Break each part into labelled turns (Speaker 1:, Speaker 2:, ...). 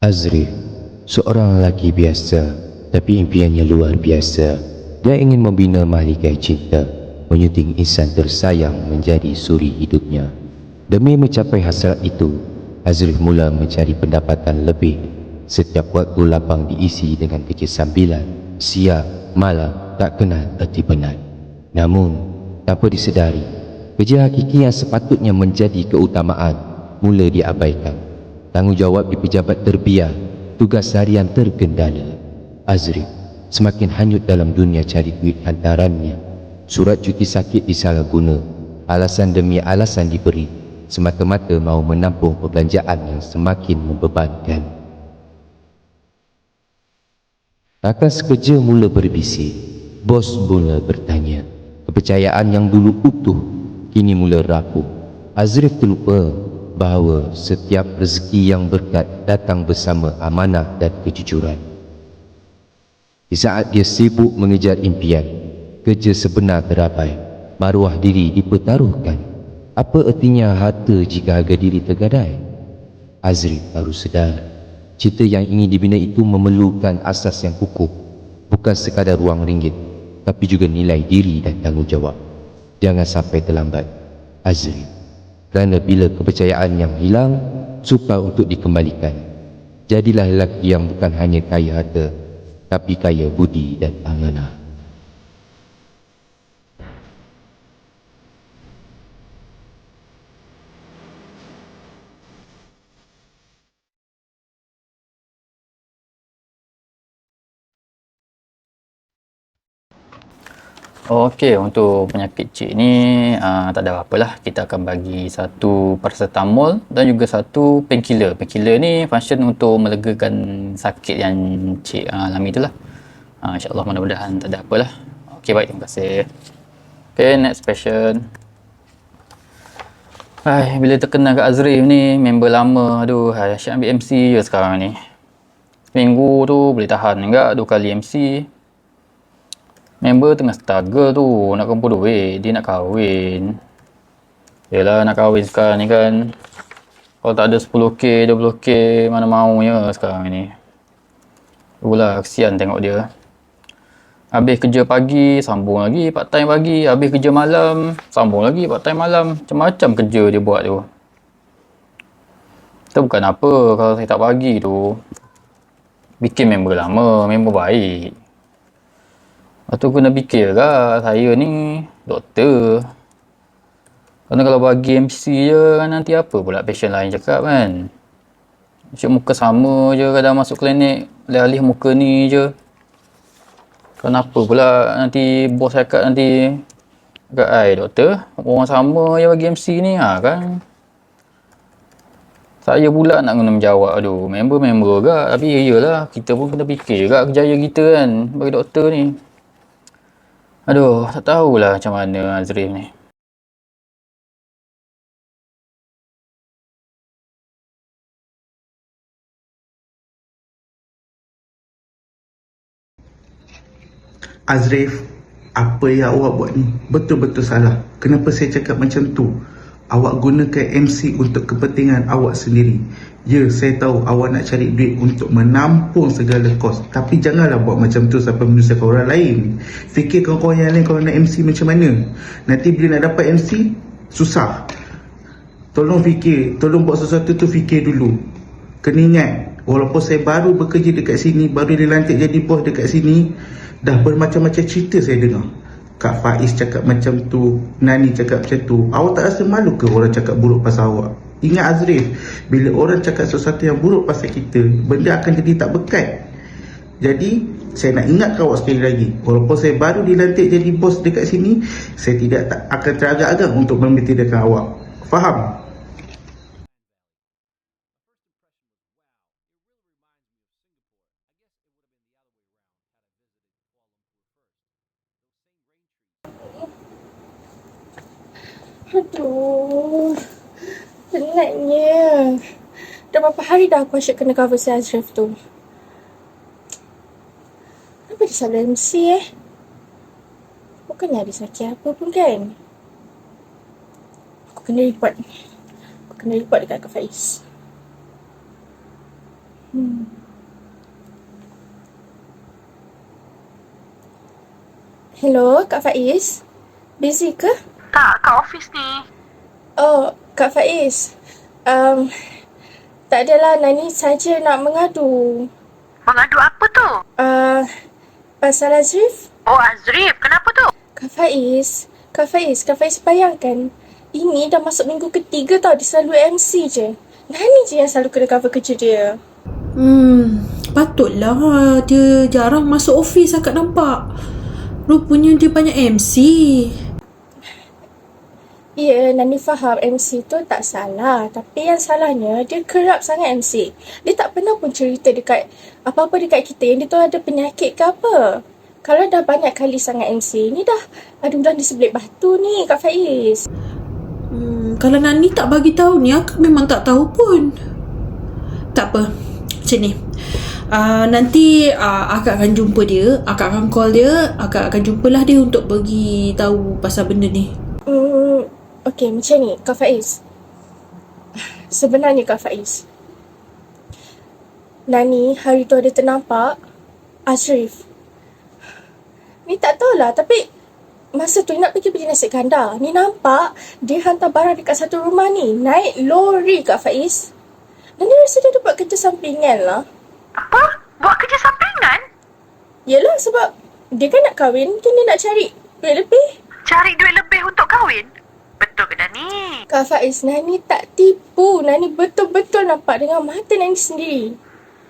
Speaker 1: Azri, seorang lelaki biasa, tapi impiannya luar biasa. Dia ingin membina mahligai cinta, menyunting insan tersayang menjadi suri hidupnya. Demi mencapai hasrat itu, Azri mula mencari pendapatan lebih. Setiap waktu lapang diisi dengan kerja sambilan, siang, malam, tak kenal erti penat. Namun, tanpa disedari, kerja hakiki yang sepatutnya menjadi keutamaan mula diabaikan. Tanggungjawab di pejabat terbiar, tugas harian tergendala. Azri semakin hanyut dalam dunia cari duit hantarannya. Surat cuti sakit disalahguna, alasan demi alasan diberi, semata-mata mahu menampung perbelanjaan yang semakin membebankan. Rakan sekerja mula berbisik, bos mula bertanya. Kepercayaan yang dulu utuh, kini mula rapuh. Azrif terlupa bahawa setiap rezeki yang berkat datang bersama amanah dan kejujuran. Di saat dia sibuk mengejar impian, kerja sebenar terapai, maruah diri dipertaruhkan. Apa ertinya harta jika harga diri tergadai? Azri baru sedar, cita yang ingin dibina itu memerlukan asas yang kukuh, bukan sekadar ruang ringgit, tapi juga nilai diri dan tanggungjawab. Jangan sampai terlambat, Azri. Kerana bila kepercayaan yang hilang, sukar untuk dikembalikan. Jadilah lelaki yang bukan hanya kaya harta, tapi kaya budi dan amanah.
Speaker 2: Okey, untuk penyakit cik ni uh, tak ada apa lah. Kita akan bagi satu paracetamol dan juga satu painkiller. Painkiller ni function untuk melegakan sakit yang cik uh, alami tu lah. Uh, InsyaAllah mudah-mudahan tak ada apa lah. Okey, baik. Terima kasih. Okey, next patient. Hai, bila terkenal kat Azrif ni, member lama. Aduh, hai, asyik ambil MC je sekarang ni. Seminggu tu boleh tahan enggak dua kali MC member tengah struggle tu nak kumpul duit dia nak kahwin. Yelah nak kahwin sekarang ni kan. Kalau tak ada 10k 20k mana maunya sekarang ni. Itulah kesian tengok dia. Habis kerja pagi sambung lagi part time pagi. Habis kerja malam sambung lagi part time malam. Macam-macam kerja dia buat tu. Itu bukan apa kalau saya tak bagi tu. Bikin member lama member baik Lepas tu kena fikir lah, saya ni doktor. Kerana kalau bagi MC je kan nanti apa pula patient lain cakap kan. Macam muka sama je kadang masuk klinik, alih-alih muka ni je. Kenapa pula nanti bos cakap nanti kat ai doktor, orang sama je bagi MC ni ha kan. Saya pula nak kena menjawab aduh, member-member agak tapi iyalah kita pun kena fikir juga kerjaya kita kan bagi doktor ni. Aduh, tak tahulah macam mana Azrif ni.
Speaker 3: Azrif, apa yang awak buat ni betul-betul salah. Kenapa saya cakap macam tu? Awak gunakan MC untuk kepentingan awak sendiri. Ya, saya tahu awak nak cari duit untuk menampung segala kos. Tapi janganlah buat macam tu sampai menyusahkan orang lain. Fikir kawan-kawan yang lain kalau nak MC macam mana. Nanti bila nak dapat MC, susah. Tolong fikir, tolong buat sesuatu tu fikir dulu. Kena ingat, walaupun saya baru bekerja dekat sini, baru dilantik jadi bos dekat sini, dah bermacam-macam cerita saya dengar. Kak Faiz cakap macam tu, Nani cakap macam tu. Awak tak rasa malu ke orang cakap buruk pasal awak? Ingat Azrif, bila orang cakap sesuatu yang buruk pasal kita, benda akan jadi tak berkat. Jadi, saya nak ingatkan awak sekali lagi. Walaupun saya baru dilantik jadi bos dekat sini, saya tidak tak akan teragak-agak untuk membetulkan awak. Faham?
Speaker 4: Aduh. Penatnya. Dah berapa hari dah aku asyik kena cover si Azrif tu. Kenapa dia salah MC eh? Bukannya ada sakit apa pun kan? Aku kena report. Aku kena report dekat Kak Faiz. Hmm. Hello, Kak Faiz? Busy ke?
Speaker 5: Tak, kat office ni.
Speaker 4: Oh, Kak Faiz. Um, tak adalah Nani saja nak mengadu.
Speaker 5: Mengadu apa tu?
Speaker 4: Uh, pasal Azrif?
Speaker 5: Oh, Azrif. Kenapa tu?
Speaker 4: Kak Faiz, Kak Faiz, Kak Faiz bayangkan. Ini dah masuk minggu ketiga tau dia selalu MC je. Nani je yang selalu kena cover kerja dia.
Speaker 6: Hmm, patutlah dia jarang masuk office akak nampak. Rupanya dia banyak MC.
Speaker 4: Ya, Nani faham MC tu tak salah. Tapi yang salahnya, dia kerap sangat MC. Dia tak pernah pun cerita dekat apa-apa dekat kita yang dia tu ada penyakit ke apa. Kalau dah banyak kali sangat MC, ni dah ada udang di sebelah batu ni Kak Faiz.
Speaker 6: Hmm, kalau Nani tak bagi tahu ni akak memang tak tahu pun. Tak apa. Macam ni. Uh, nanti uh, akak akan jumpa dia, akak akan call dia, akak akan jumpalah dia untuk bagi tahu pasal benda ni.
Speaker 4: Okay, macam ni Kak Faiz. Sebenarnya Kak Faiz. Nani hari tu ada ternampak Azrif. Ni tak tahulah tapi masa tu nak pergi beli nasi kandar. Ni nampak dia hantar barang dekat satu rumah ni. Naik lori Kak Faiz. Nani rasa dia ada buat kerja sampingan lah.
Speaker 5: Apa? Buat kerja sampingan?
Speaker 4: Yelah sebab dia kan nak kahwin, mungkin dia nak cari duit lebih.
Speaker 5: Cari duit lebih untuk kahwin? Ke Dani?
Speaker 4: Kak Faiz, Nani tak tipu. Nani betul-betul nampak dengan mata Nani sendiri.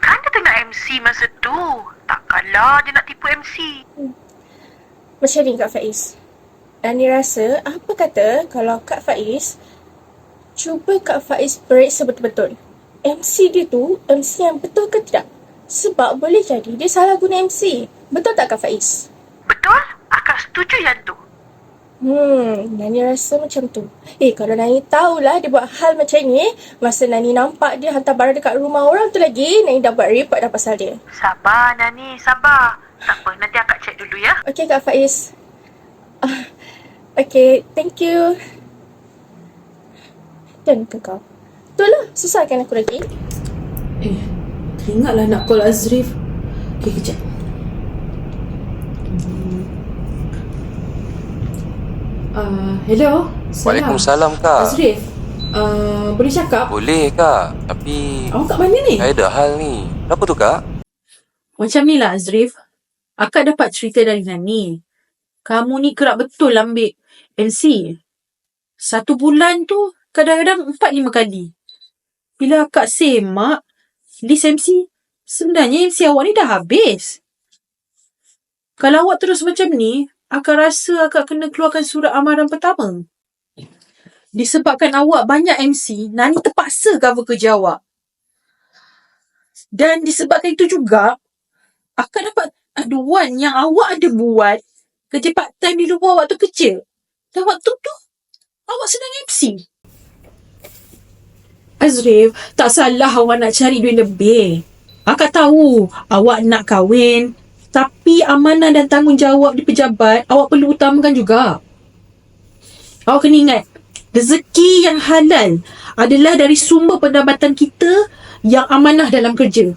Speaker 5: Kan dia tengah MC masa tu. Takkanlah dia nak tipu MC.
Speaker 4: Macam ni Kak Faiz. Nani rasa, apa kata kalau Kak Faiz cuba Kak Faiz periksa betul-betul. MC dia tu MC yang betul ke tidak? Sebab boleh jadi dia salah guna MC. Betul tak Kak Faiz?
Speaker 5: Betul? Akak setuju yang tu.
Speaker 4: Hmm, Nani rasa macam tu. Eh, kalau Nani tahulah dia buat hal macam ni, masa Nani nampak dia hantar barang dekat rumah orang tu lagi, Nani dah buat report dah pasal dia.
Speaker 5: Sabar Nani, sabar. Tak apa, nanti akak cek dulu ya.
Speaker 4: Okay, Kak Faiz. Ah, okay, thank you. Dan ke kau? Betul lah, susahkan aku lagi.
Speaker 6: Eh, teringatlah nak call Azrif. Okay, kejap. Uh, hello. Salam.
Speaker 1: Waalaikumsalam kak.
Speaker 6: Azrif. Uh, boleh cakap?
Speaker 1: Boleh kak, tapi
Speaker 6: Awak kat mana ni?
Speaker 1: saya ada hal ni. Kenapa tu kak?
Speaker 6: Macam ni lah Azrif. Akak dapat cerita dari Nani. Kamu ni kerap betul ambil MC. Satu bulan tu kadang-kadang empat lima kali. Bila akak semak list MC, sebenarnya MC awak ni dah habis. Kalau awak terus macam ni, akak rasa akak kena keluarkan surat amaran pertama. Disebabkan awak banyak MC, Nani terpaksa cover kerja awak. Dan disebabkan itu juga, akak dapat aduan yang awak ada buat kerja part time di luar waktu kerja. Dan waktu tu, awak sedang MC. Azrif, tak salah awak nak cari duit lebih. Akak tahu awak nak kahwin. Tapi amanah dan tanggungjawab di pejabat awak perlu utamakan juga. Awak kena ingat, rezeki yang halal adalah dari sumber pendapatan kita yang amanah dalam kerja.